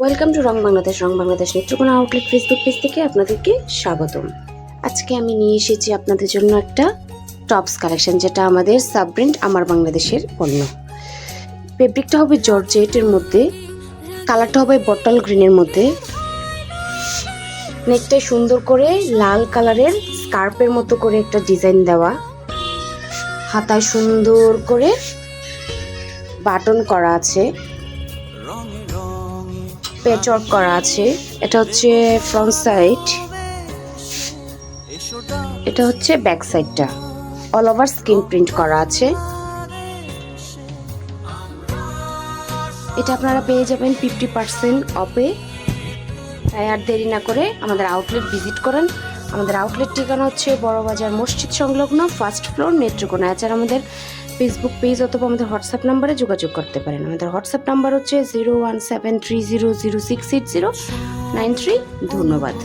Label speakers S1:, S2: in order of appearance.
S1: Welcome to Rang Bangladesh Rang Bangladesh Netrokona outlet Facebook page থেকে আপনাদেরকে স্বাগতম। আজকে আমি নিয়ে এসেছি আপনাদের জন্য একটা টপস কালেকশন যেটা আমাদের সাবব্র্যান্ড আমার বাংলাদেশের পণ্য। ফেব্রিকটা হবে জর্জেটের মধ্যে কালারটা হবে বটল গ্রিনের মধ্যে। নেকটাই সুন্দর করে লাল কালারের স্কার্পের মতো করে একটা ডিজাইন দেওয়া। হাতায় সুন্দর করে বাটন করা আছে। পেচওয়ার্ক করা আছে। এটা হচ্ছে ফ্রন্ট সাইড এটা হচ্ছে ব্যাক সাইডটা অল ওভার স্কিন প্রিন্ট করা আছে। এটা আপনারা পেয়ে যাবেন ফিফটি পার্সেন্ট অফে তাই আর দেরি না করে আমাদের আউটলেট ভিজিট করেন। আমাদের আউটলেট ঠিকানা হচ্ছে বড়বাজার মসজিদ সংলগ্ন ফার্স্ট ফ্লোর নেত্রকোনা এছাড়া আমাদের ফেসবুক পেজ অথবা আমাদের হোয়াটসঅ্যাপ নাম্বারে যোগাযোগ করতে পারেন। আমাদের হোয়াটসঅ্যাপ নাম্বার হচ্ছে zero one seven three zero zero six eight zero nine three, ধন্যবাদ।